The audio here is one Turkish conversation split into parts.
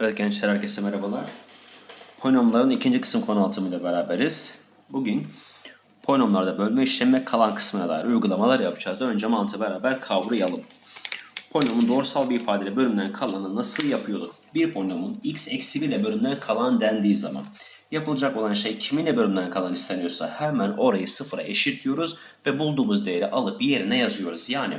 Evet gençler herkese merhabalar. Polinomların ikinci kısım konu anlatımıyla beraberiz. Bugün polinomlarda bölme işlemi kalan kısmına dair uygulamalar yapacağız. Önce mantığı beraber kavrayalım. Polinomun doğrusal bir ifadeyle bölümden kalanı nasıl yapıyorduk? Bir polinomun x eksi 1 ile bölümden kalan dendiği zaman yapılacak olan şey kiminle bölümden kalan isteniyorsa hemen orayı sıfıra eşitliyoruz ve bulduğumuz değeri alıp yerine yazıyoruz. Yani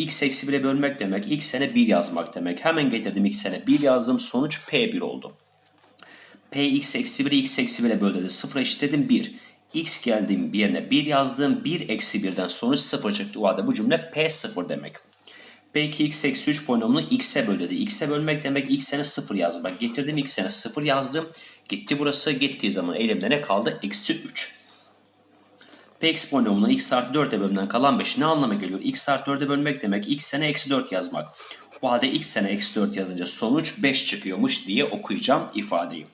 x eksi 1'e bölmek demek x sene 1 yazmak demek. Hemen getirdim x sene 1 yazdım sonuç p1 oldu. p x eksi 1'i x eksi 1'e böl dedi. 0 eşitledim 1. x geldiğim bir yerine 1 yazdım. 1 eksi 1'den sonuç 0 çıktı. O halde bu cümle p0 demek. P2 x eksi 3 polinomunu x'e böl dedi. x'e bölmek demek x sene 0 yazmak. Getirdim x sene 0 yazdım. Gitti burası. Gittiği zaman elimde ne kaldı? Eksi 3. Px polinomuna x artı 4'e bölümden kalan 5 ne anlama geliyor? x artı 4'e bölmek demek x sene eksi 4 yazmak. O halde x sene eksi 4 yazınca sonuç 5 çıkıyormuş diye okuyacağım ifadeyi.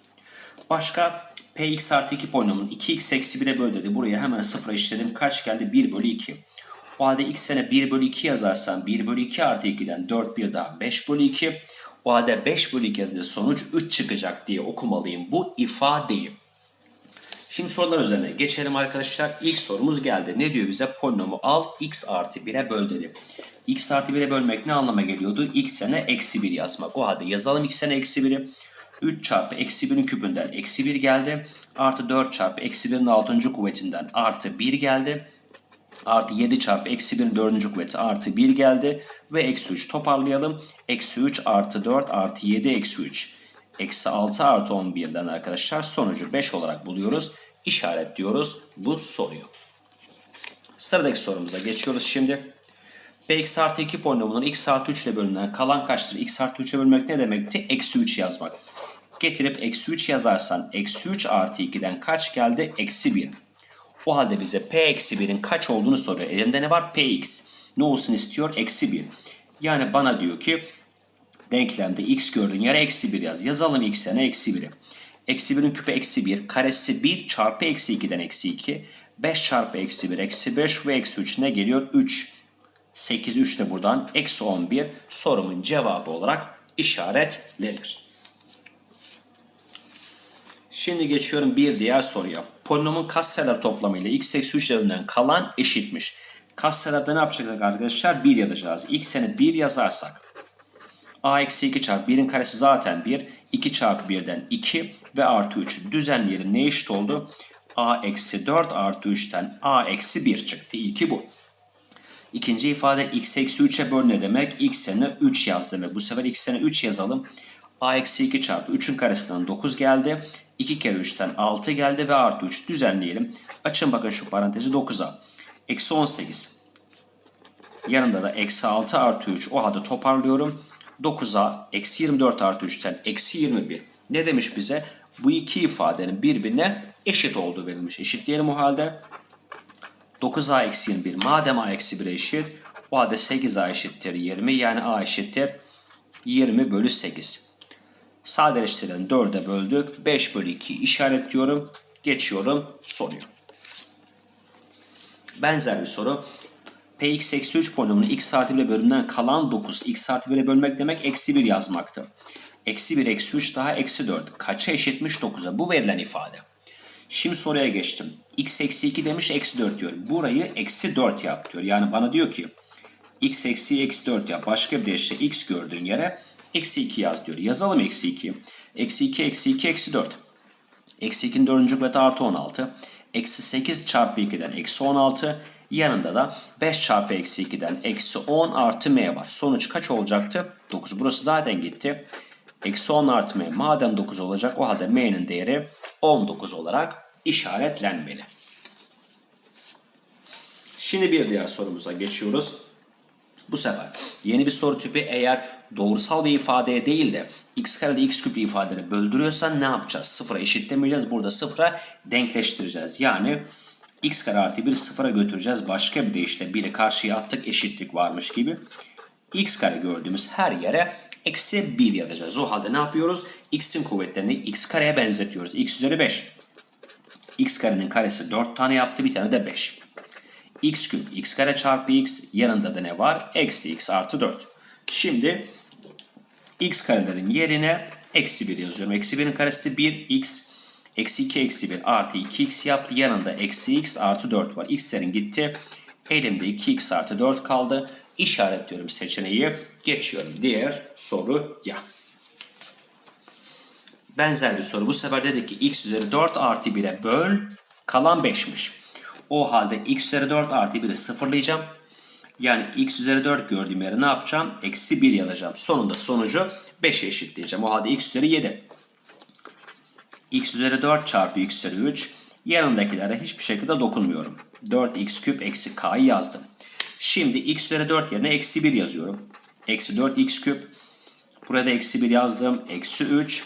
Başka px artı 2 polinomun 2x eksi 1'e böl dedi. Buraya hemen sıfıra işledim. Kaç geldi? 1 bölü 2. O halde x sene 1 bölü 2 yazarsam 1 bölü 2 artı 2'den 4 bir daha 5 bölü 2. O halde 5 bölü 2 yazınca sonuç 3 çıkacak diye okumalıyım bu ifadeyi. Şimdi sorular üzerine geçelim arkadaşlar. İlk sorumuz geldi. Ne diyor bize? Polinomu al x artı 1'e böl dedi. x artı 1'e bölmek ne anlama geliyordu? x sene eksi 1 yazmak. O halde yazalım x sene eksi 1'i. 3 çarpı eksi 1'in küpünden eksi 1 geldi. Artı 4 çarpı eksi 1'in 6. kuvvetinden artı 1 geldi. Artı 7 çarpı eksi 1'in 4. kuvveti artı 1 geldi. Ve eksi 3 toparlayalım. Eksi 3 artı 4 artı 7 eksi 3. Eksi 6 artı 11'den arkadaşlar sonucu 5 olarak buluyoruz. İşaretliyoruz bu soruyu. Sıradaki sorumuza geçiyoruz şimdi. Px artı 2 polinomunun x artı 3 ile bölümünden kalan kaçtır? x artı 3'e bölmek ne demekti? Eksi 3 yazmak. Getirip eksi 3 yazarsan eksi 3 artı 2'den kaç geldi? Eksi 1. O halde bize p eksi 1'in kaç olduğunu soruyor. Elimde ne var? px. Ne olsun istiyor? Eksi 1. Yani bana diyor ki denklemde x gördüğün yere eksi 1 yaz. Yazalım x'e eksi 1'i. Eksi 1'in küpü eksi 1. Karesi 1 çarpı eksi 2'den eksi 2. 5 çarpı eksi 1 eksi 5 ve eksi 3 ne geliyor? 3. 8 3 de buradan eksi 11 sorumun cevabı olarak işaretlenir. Şimdi geçiyorum bir diğer soruya. Polinomun katsayılar toplamıyla x eksi 3 üzerinden kalan eşitmiş. Katsayılarda ne yapacaksak arkadaşlar? 1 yazacağız. x'ini 1 yazarsak a eksi 2 çarpı 1'in karesi zaten 1. 2 çarpı 1'den 2 ve artı 3 düzenleyelim. Ne eşit oldu? a eksi 4 artı 3'ten a eksi 1 çıktı. İlki bu. İkinci ifade x eksi 3'e böl ne demek? x sene 3 yaz demek. Bu sefer x sene 3 yazalım. a eksi 2 çarpı 3'ün karesinden 9 geldi. 2 kere 3'ten 6 geldi ve artı 3 düzenleyelim. Açın bakın şu parantezi 9'a. Eksi 18. Yanında da eksi 6 artı 3 o halde toparlıyorum. 9'a eksi 24 artı 3'ten eksi 21. Ne demiş bize? Bu iki ifadenin birbirine eşit olduğu verilmiş. Eşitleyelim o halde. 9a eksi 21. Madem a eksi 1'e eşit. O halde 8a eşittir 20. Yani a eşittir 20 bölü 8. Sadeleştirelim 4'e böldük. 5 bölü 2 işaretliyorum. Geçiyorum soruyu. Benzer bir soru. Px eksi 3 polinomunun x artı 1 bölümünden kalan 9. x artı 1'e bölmek demek eksi 1 yazmaktı. Eksi 1 eksi 3 daha eksi 4. Kaça eşitmiş 9'a? Bu verilen ifade. Şimdi soruya geçtim. x eksi 2 demiş eksi 4 diyor. Burayı eksi 4 yap diyor. Yani bana diyor ki x eksi eksi 4 yap. Başka bir deyişle x gördüğün yere eksi 2 yaz diyor. Yazalım eksi 2. Eksi 2 eksi 2 eksi 4. Eksi 2'nin 4. kuvveti artı 16. Eksi 8 çarpı 2'den eksi 16. Yanında da 5 çarpı eksi 2'den eksi 10 artı m var. Sonuç kaç olacaktı? 9. Burası zaten gitti. Eksi 10 artı m. Madem 9 olacak o halde m'nin değeri 19 olarak işaretlenmeli. Şimdi bir diğer sorumuza geçiyoruz. Bu sefer yeni bir soru tipi eğer doğrusal bir ifadeye değil de x karede x küp ifadeleri böldürüyorsan ne yapacağız? Sıfıra eşitlemeyeceğiz. Burada sıfıra denkleştireceğiz. Yani x kare artı 1 sıfıra götüreceğiz. Başka bir deyişle 1'i karşıya attık eşitlik varmış gibi. x kare gördüğümüz her yere eksi 1 yazacağız. O halde ne yapıyoruz? x'in kuvvetlerini x kareye benzetiyoruz. x üzeri 5. x karenin karesi 4 tane yaptı. Bir tane de 5 x küp x kare çarpı x yanında da ne var? Eksi x artı 4. Şimdi x karelerin yerine Eksi 1 yazıyorum. Eksi 1'in karesi 1 x. Eksi 2 eksi 1 artı 2x yaptı. Yanında eksi x artı 4 var. x'lerin gitti. Elimde 2x artı 4 kaldı. İşaretliyorum seçeneği. Geçiyorum diğer soruya. Benzer bir soru. Bu sefer dedi ki x üzeri 4 artı 1'e böl. Kalan 5'miş. O halde x üzeri 4 artı 1'i sıfırlayacağım. Yani x üzeri 4 gördüğüm yere ne yapacağım? Eksi 1 yazacağım. Sonunda sonucu 5'e eşitleyeceğim. O halde x üzeri 7. x üzeri 4 çarpı x üzeri 3. Yanındakilere hiçbir şekilde dokunmuyorum. 4x küp eksi k'yı yazdım. Şimdi x üzeri 4 yerine eksi 1 yazıyorum. Eksi 4x küp. Burada eksi 1 yazdım. Eksi 3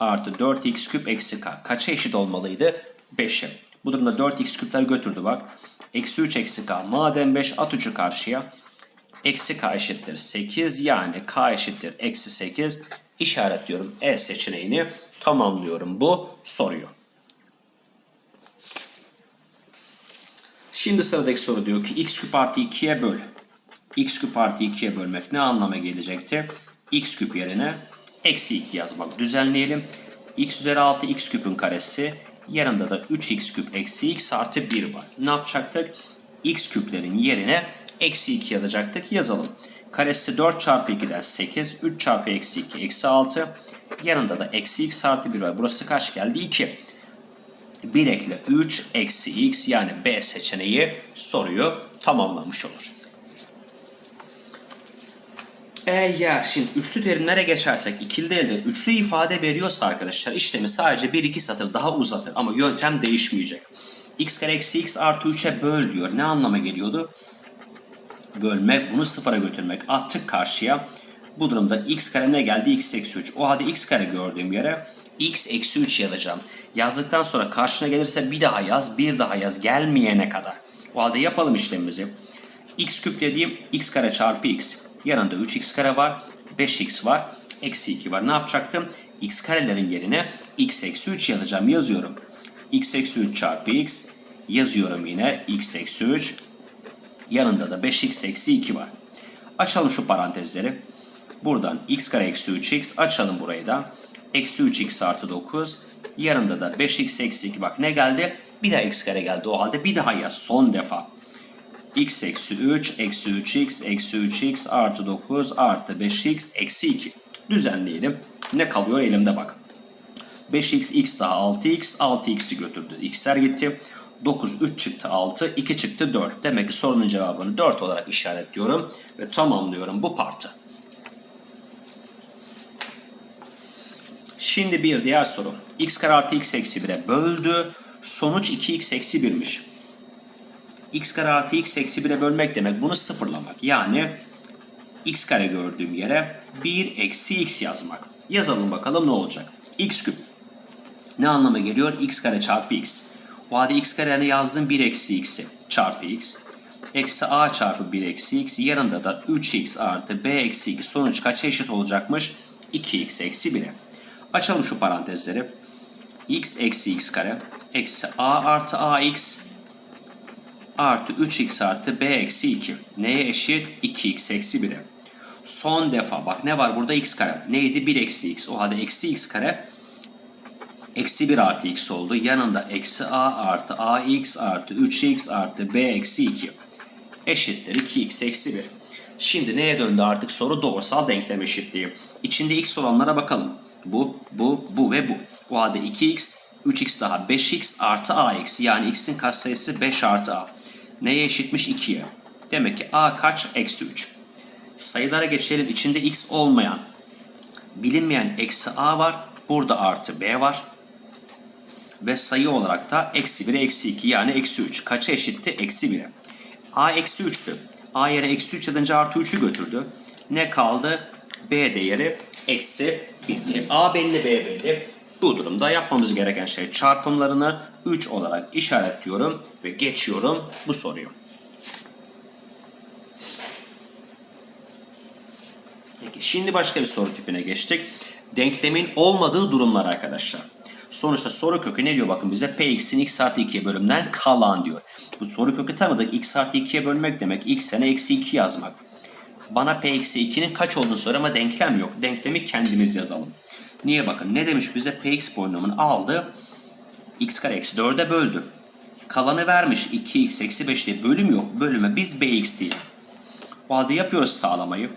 artı 4x küp eksi k. Kaça eşit olmalıydı? 5'e. Bu durumda 4x küpler götürdü bak. Eksi 3 eksi k. Madem 5 at 3'ü karşıya. Eksi k eşittir 8 yani k eşittir eksi 8. İşaretliyorum E seçeneğini tamamlıyorum bu soruyu. Şimdi sıradaki soru diyor ki x küp artı 2'ye böl. x küp artı 2'ye bölmek ne anlama gelecekti? x küp yerine eksi 2 yazmak. Düzenleyelim. x üzeri 6 x küpün karesi. Yanında da 3x küp eksi x artı 1 var. Ne yapacaktık? x küplerin yerine eksi 2 yazacaktık. Yazalım. Karesi 4 çarpı 2'den 8. 3 çarpı eksi 2 eksi 6. Yanında da eksi x artı 1 var. Burası kaç geldi? 2. 1 ekle 3 eksi x yani B seçeneği soruyu tamamlamış olur. Eğer şimdi üçlü terimlere geçersek ikili değil de üçlü ifade veriyorsa arkadaşlar işlemi sadece 1-2 satır daha uzatır ama yöntem değişmeyecek. x kare eksi x artı 3'e böl diyor. Ne anlama geliyordu? Bölmek, bunu sıfıra götürmek. Attık karşıya. Bu durumda x kare ne geldi? x eksi 3. O halde x kare gördüğüm yere x eksi 3 yazacağım. Yazdıktan sonra karşına gelirse bir daha yaz, bir daha yaz gelmeyene kadar. O halde yapalım işlemimizi. x küp dediğim x kare çarpı x. Yanında 3x kare var, 5x var, eksi 2 var. Ne yapacaktım? x karelerin yerine x eksi 3 yazacağım. Yazıyorum. x eksi 3 çarpı x yazıyorum yine x eksi 3. Yanında da 5x eksi 2 var. Açalım şu parantezleri. Buradan x kare eksi 3x açalım burayı da. Eksi 3x artı 9. Yanında da 5x eksi 2 bak ne geldi? Bir daha x kare geldi. O halde bir daha yaz son defa. x eksi 3 eksi 3x eksi 3x artı 9 artı 5x eksi 2. Düzenleyelim. Ne kalıyor elimde bak. 5x x daha 6x 6x'i götürdü. x'ler gitti. 9 3 çıktı 6 2 çıktı 4. Demek ki sorunun cevabını 4 olarak işaretliyorum ve tamamlıyorum bu partı. Şimdi bir diğer soru. x kare artı x eksi 1'e böldü. Sonuç 2x eksi 1'miş. x kare artı x eksi 1'e bölmek demek bunu sıfırlamak. Yani x kare gördüğüm yere 1 eksi x yazmak. Yazalım bakalım ne olacak. x küp. Ne anlama geliyor? x kare çarpı x. O halde x kareni yazdım 1 eksi x'i çarpı x. Eksi a çarpı 1 eksi x. Yanında da 3x artı b eksi 2 sonuç kaça eşit olacakmış? 2x eksi 1'e. Açalım şu parantezleri. x eksi x kare eksi a artı ax artı 3x artı b eksi 2. Neye eşit? 2x eksi 1'e. Son defa bak ne var burada x kare. Neydi? 1 eksi x. O halde eksi x kare eksi 1 artı x oldu. Yanında eksi a artı ax artı 3x artı b eksi 2 eşittir 2x eksi 1. Şimdi neye döndü artık soru? Doğrusal denklem eşitliği. İçinde x olanlara bakalım. Bu, bu, bu ve bu. O halde 2x, 3x daha 5x artı ax yani x'in katsayısı 5 artı a. Neye eşitmiş? 2'ye. Demek ki a kaç? Eksi 3. Sayılara geçelim. İçinde x olmayan, bilinmeyen eksi a var. Burada artı b var. Ve sayı olarak da eksi 1 eksi 2 yani eksi 3. Kaça eşitti? Eksi 1'e. a eksi 3'tü. a yere eksi 3 yazınca artı 3'ü götürdü. Ne kaldı? b değeri eksi 1. a belli b belli. Bu durumda yapmamız gereken şey çarpımlarını 3 olarak işaretliyorum ve geçiyorum bu soruyu. Peki şimdi başka bir soru tipine geçtik. Denklemin olmadığı durumlar arkadaşlar. Sonuçta soru kökü ne diyor bakın bize? Px'in x artı 2'ye bölümden kalan diyor. Bu soru kökü tanıdık. x artı 2'ye bölmek demek. x'e eksi 2 yazmak. Bana p eksi 2'nin kaç olduğunu soruyor ama denklem yok. Denklemi kendimiz yazalım. Niye bakın ne demiş bize px polinomunu aldı x kare eksi 4'e böldü. Kalanı vermiş 2x eksi 5 diye bölüm yok. Bölüme biz bx değil. O halde yapıyoruz sağlamayı.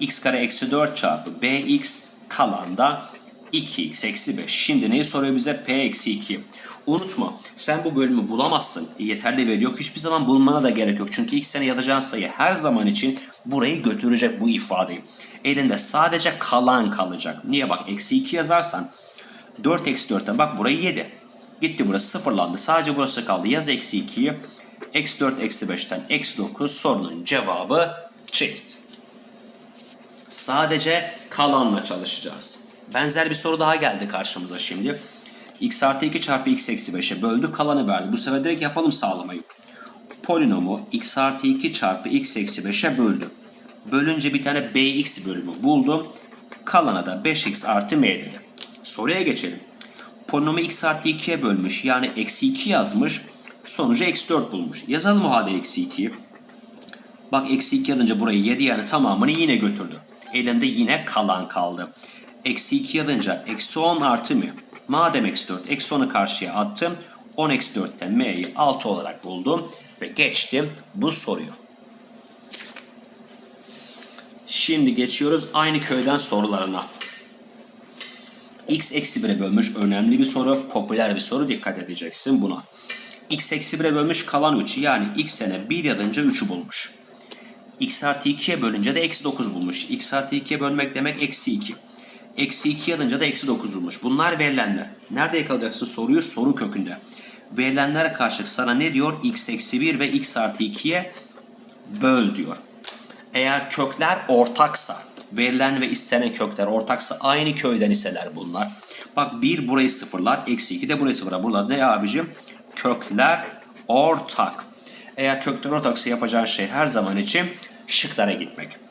x kare eksi 4 çarpı bx kalan da 2x eksi 5. Şimdi neyi soruyor bize? p eksi 2. Unutma sen bu bölümü bulamazsın. Yeterli veri yok. Hiçbir zaman bulmana da gerek yok. Çünkü ilk sene yazacağın sayı her zaman için burayı götürecek bu ifadeyi. Elinde sadece kalan kalacak. Niye bak eksi 2 yazarsan 4 eksi 4'ten bak burayı 7. Gitti burası sıfırlandı. Sadece burası kaldı. Yaz eksi 2'yi. Eksi 4 eksi 5'ten eksi 9 sorunun cevabı çeyiz. Sadece kalanla çalışacağız. Benzer bir soru daha geldi karşımıza şimdi. x artı 2 çarpı x eksi 5'e böldü kalanı verdi. Bu sefer direkt yapalım sağlamayı. Polinomu x artı 2 çarpı x eksi 5'e böldü. Bölünce bir tane bx bölümü buldum. Kalana da 5x artı m dedi. Soruya geçelim. Polinomu x artı 2'ye bölmüş. Yani eksi 2 yazmış. Sonucu eksi 4 bulmuş. Yazalım o halde eksi 2'yi. Bak eksi 2 alınca burayı 7 yani tamamını yine götürdü. Elimde yine kalan kaldı. Eksi 2 alınca eksi 10 artı mı? Madem eksi 4 eksi 10'u karşıya attım. 10 eksi 4'ten m'yi 6 olarak buldum. Ve geçtim bu soruyu. Şimdi geçiyoruz aynı köyden sorularına. x eksi 1'e bölmüş önemli bir soru. Popüler bir soru dikkat edeceksin buna. x eksi 1'e bölmüş kalan 3'ü yani x sene 1 yazınca 3'ü bulmuş. x artı 2'ye bölünce de eksi 9 bulmuş. x artı 2'ye bölmek demek eksi 2. Eksi 2 alınca da eksi 9 bulmuş. Bunlar verilenler. Nerede yakalayacaksın soruyu? Soru kökünde. Verilenlere karşılık sana ne diyor? x eksi 1 ve x artı 2'ye böl diyor. Eğer kökler ortaksa, verilen ve istenen kökler ortaksa aynı köyden iseler bunlar. Bak 1 burayı sıfırlar, eksi 2 de burayı sıfırlar. Burada ne abicim? Kökler ortak. Eğer kökler ortaksa yapacağın şey her zaman için şıklara gitmek.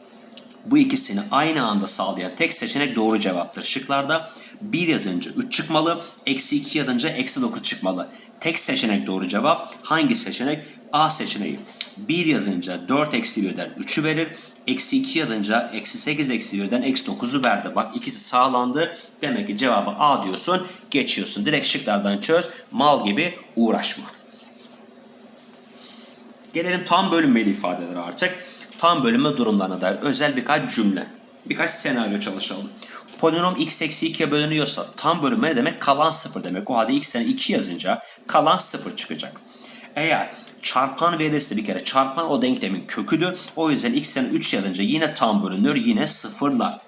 Bu ikisini aynı anda sağlayan tek seçenek doğru cevaptır. Şıklarda 1 yazınca 3 çıkmalı, eksi 2 yazınca eksi 9 çıkmalı. Tek seçenek doğru cevap. Hangi seçenek? A seçeneği. 1 yazınca 4 eksi 1'den 3'ü verir. Eksi 2 yazınca eksi 8 eksi 1'den eksi 9'u verdi. Bak ikisi sağlandı. Demek ki cevabı A diyorsun. Geçiyorsun. Direkt şıklardan çöz. Mal gibi uğraşma. Gelelim tam bölünmeli ifadelere artık. Tam bölünme durumlarına dair özel birkaç cümle. Birkaç senaryo çalışalım. Polinom x eksi 2'ye bölünüyorsa tam bölünme ne demek? Kalan 0 demek. O halde x'e 2 yazınca kalan 0 çıkacak. Eğer çarpan verilirse bir kere çarpan o denklemin köküdür. O yüzden x'e 3 yazınca yine tam bölünür. Yine sıfırlar.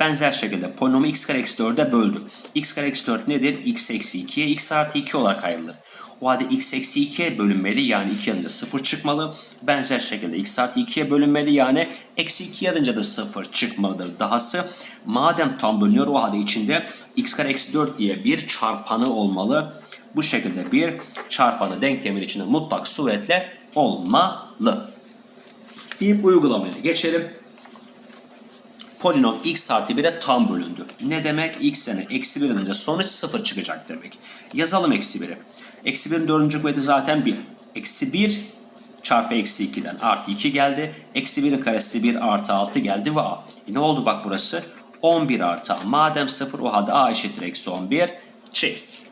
Benzer şekilde polinomu x kare eksi 4'e böldüm. x kare eksi 4 nedir? x eksi 2'ye x artı 2 olarak ayrılır. O halde x eksi 2'ye bölünmeli yani 2 yazınca 0 çıkmalı. Benzer şekilde x artı 2'ye bölünmeli yani eksi 2 yazınca da 0 çıkmalıdır. Dahası madem tam bölünüyor o halde içinde x kare eksi 4 diye bir çarpanı olmalı. Bu şekilde bir çarpanı denklemin içinde mutlak suretle olmalı. Deyip uygulamaya geçelim. Polinom x artı 1'e tam bölündü. Ne demek? x sene eksi 1 alınca sonuç 0 çıkacak demek. Yazalım eksi 1'i. Eksi 1'in dördüncü kuvveti zaten 1. Eksi 1 çarpı eksi 2'den artı 2 geldi. Eksi 1'in karesi 1 artı 6 geldi ve a. E ne oldu bak burası? 11 artı a. Madem 0 o halde a eşittir eksi 11. Çiz.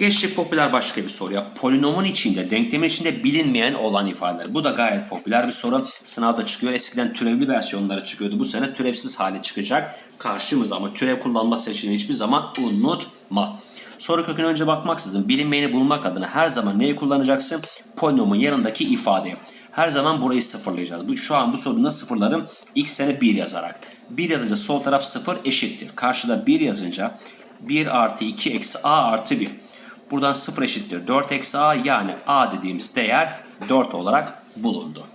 Geçtik popüler başka bir soruya. Polinomun içinde, denklemin içinde bilinmeyen olan ifadeler. Bu da gayet popüler bir soru. Sınavda çıkıyor. Eskiden türevli versiyonları çıkıyordu. Bu sene türevsiz hali çıkacak karşımıza ama türev kullanma seçeneğini hiçbir zaman unutma. Soru köküne önce bakmaksızın bilinmeyeni bulmak adına her zaman neyi kullanacaksın? Polinomun yanındaki ifadeyi. Her zaman burayı sıfırlayacağız. Bu, şu an bu sorunda sıfırlarım x sene 1 yazarak. 1 yazınca sol taraf 0 eşittir. Karşıda 1 yazınca 1 artı 2 eksi a artı 1. Buradan 0 eşittir 4 eksi a yani a dediğimiz değer 4 olarak bulundu.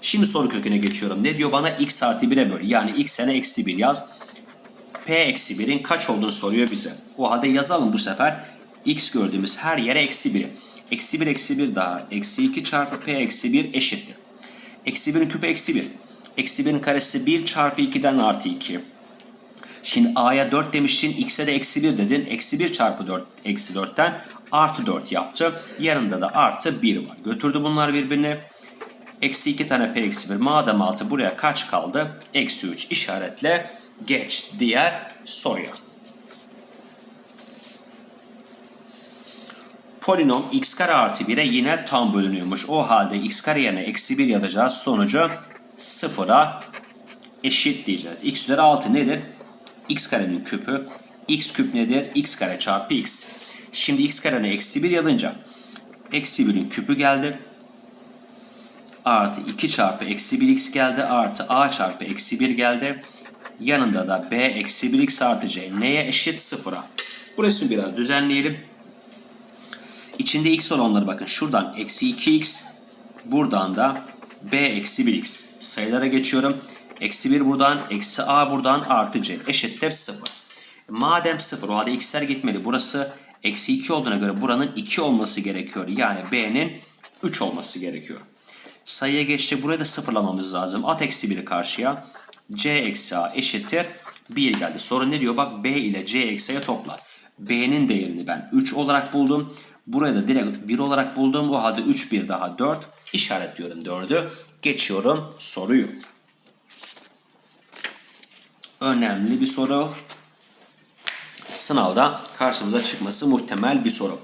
Şimdi soru köküne geçiyorum. Ne diyor bana? x artı 1'e böl. Yani x sene eksi 1 yaz. p eksi 1'in kaç olduğunu soruyor bize. O halde yazalım bu sefer. x gördüğümüz her yere eksi 1'i. Eksi 1 eksi 1 daha. Eksi 2 çarpı p eksi 1 eşittir. Eksi 1'in küpü eksi 1. Eksi 1'in karesi 1 çarpı 2'den artı 2. Şimdi a'ya 4 demiştin, x'e de eksi 1 dedin. Eksi 1 çarpı 4, eksi 4'ten artı 4 yaptı. Yanında da artı 1 var. Götürdü bunlar birbirine. Eksi 2 tane p eksi 1. Madem 6 buraya kaç kaldı? Eksi 3 işaretle geç diğer soruya. Polinom x kare artı 1'e yine tam bölünüyormuş. O halde x kare yerine eksi 1 yazacağız. Sonucu sıfıra eşit diyeceğiz. x üzeri 6 nedir? X karenin küpü. x küp nedir? x kare çarpı x. Şimdi x karenin eksi 1 yazınca eksi 1'in küpü geldi. Artı 2 çarpı eksi 1x geldi. Artı a çarpı eksi 1 geldi. Yanında da b eksi 1x artı c neye eşit? Sıfıra. Bu resmi biraz düzenleyelim. İçinde x olanları bakın şuradan eksi 2x buradan da b eksi 1x sayılara geçiyorum. Eksi 1 buradan eksi a buradan artı c eşittir 0. Madem 0 o halde x'ler gitmeli. Burası eksi 2 olduğuna göre buranın 2 olması gerekiyor. Yani b'nin 3 olması gerekiyor. Sayıya geçti. Buraya da sıfırlamamız lazım. At eksi 1'i karşıya. c eksi a eşittir 1 geldi. Sorun ne diyor? Bak b ile c eksi a topla. b'nin değerini ben 3 olarak buldum. Buraya da direkt 1 olarak buldum. O halde 3 1 daha 4. İşaretliyorum 4'ü. Geçiyorum soruyu. Önemli bir soru. Sınavda karşımıza çıkması muhtemel bir soru.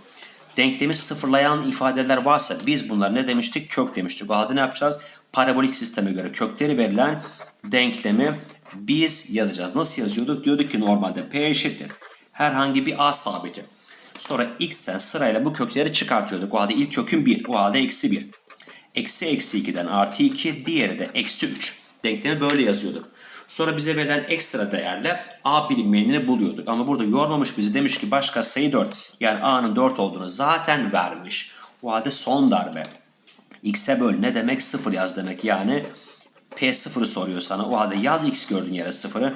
Denklemi sıfırlayan ifadeler varsa biz bunlar ne demiştik? Kök demiştik. O halde ne yapacağız? Parabolik sisteme göre kökleri verilen denklemi biz yazacağız. Nasıl yazıyorduk? Diyorduk ki normalde p eşittir. Herhangi bir a sabiti. Sonra x'ten sırayla bu kökleri çıkartıyorduk. O halde ilk kökün 1. O halde eksi 1. Eksi eksi 2'den artı 2. Diğeri de eksi 3. Denklemi böyle yazıyorduk. Sonra bize verilen ekstra değerle a bilinmeyenini buluyorduk. Ama burada yormamış bizi demiş ki başka sayı 4. Yani a'nın 4 olduğunu zaten vermiş. O halde son darbe. x'e böl ne demek? 0 yaz demek. Yani p0'ı soruyor sana. O halde yaz x gördüğün yere 0'ı.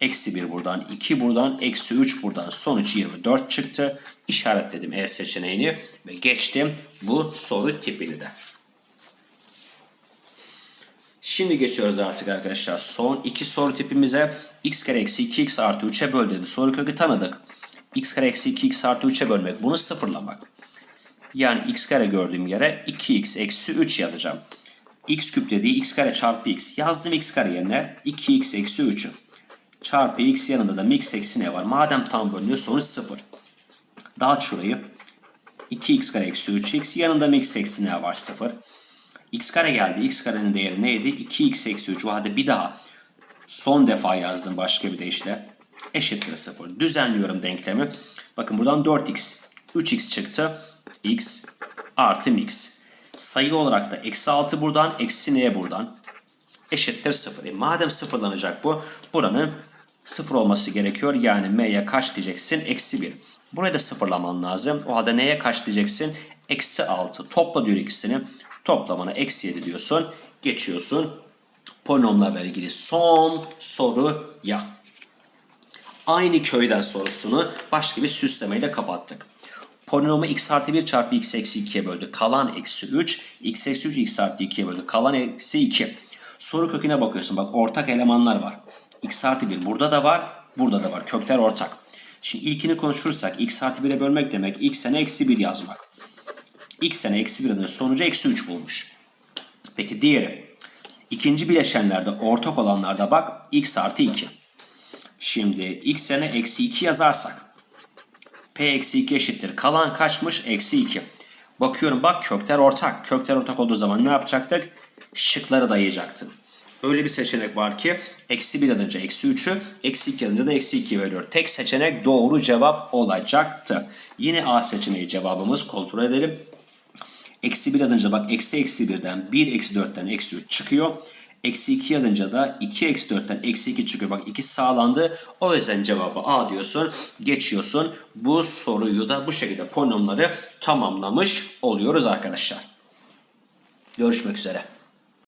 Eksi 1 buradan, 2 buradan, eksi 3 buradan. Sonuç 24 çıktı. İşaretledim E seçeneğini ve geçtim bu soru tipini de. Şimdi geçiyoruz artık arkadaşlar son iki soru tipimize. x kare eksi 2x artı 3'e böl dedi. Soru kökü tanıdık. x kare eksi 2x artı 3'e bölmek. Bunu sıfırlamak. Yani x kare gördüğüm yere 2x eksi 3 yazacağım. x küp dediği x kare çarpı x. Yazdım x kare yerine 2x eksi 3'ü. Çarpı x yanında da mx eksi ne var? Madem tam bölünüyor sonuç 0. Dağıt şurayı. 2x kare eksi 3x yanında mx eksi ne var? 0 x kare geldi. x karenin değeri neydi? 2x eksi 3. O halde bir daha son defa yazdım başka bir deyişle. Eşittir 0. Düzenliyorum denklemi. Bakın buradan 4x. 3x çıktı. x artı mx. Sayı olarak da eksi 6 buradan. Eksi neye buradan? Eşittir 0. E madem sıfırlanacak bu. Buranın 0 olması gerekiyor. Yani m'ye kaç diyeceksin? Eksi 1. Buraya da sıfırlaman lazım. O halde neye kaç diyeceksin? Eksi 6. Topla diyor ikisini. Toplamana eksi 7 diyorsun. Geçiyorsun. Polinomlarla ilgili son soru ya. Aynı köyden sorusunu başka bir süslemeyle kapattık. Polinomu x artı 1 çarpı x eksi 2'ye böldü. Kalan eksi 3. x eksi 3 x artı 2'ye böldü. Kalan eksi 2. Soru köküne bakıyorsun. Bak ortak elemanlar var. x artı 1 burada da var. Burada da var. Kökler ortak. Şimdi ilkini konuşursak x artı 1'e bölmek demek x'e eksi 1 yazmak x sene eksi 1'in sonucu eksi 3 bulmuş. Peki diğeri. ikinci bileşenlerde ortak olanlarda bak x artı 2. Şimdi x sene eksi 2 yazarsak p eksi 2 eşittir. Kalan kaçmış? Eksi 2. Bakıyorum bak kökler ortak. Kökler ortak olduğu zaman ne yapacaktık? Şıkları dayayacaktım. Öyle bir seçenek var ki eksi 1 yazınca eksi 3'ü, eksi 2 yazınca da eksi 2 veriyor. Tek seçenek doğru cevap olacaktı. Yine A seçeneği cevabımız kontrol edelim. Eksi 1 yazınca bak eksi eksi 1'den 1 eksi 4'ten eksi 3 çıkıyor. Eksi 2 yazınca da 2 eksi 4'ten eksi 2 çıkıyor. Bak 2 sağlandı. O yüzden cevabı A diyorsun. Geçiyorsun. Bu soruyu da bu şekilde polinomları tamamlamış oluyoruz arkadaşlar. Görüşmek üzere.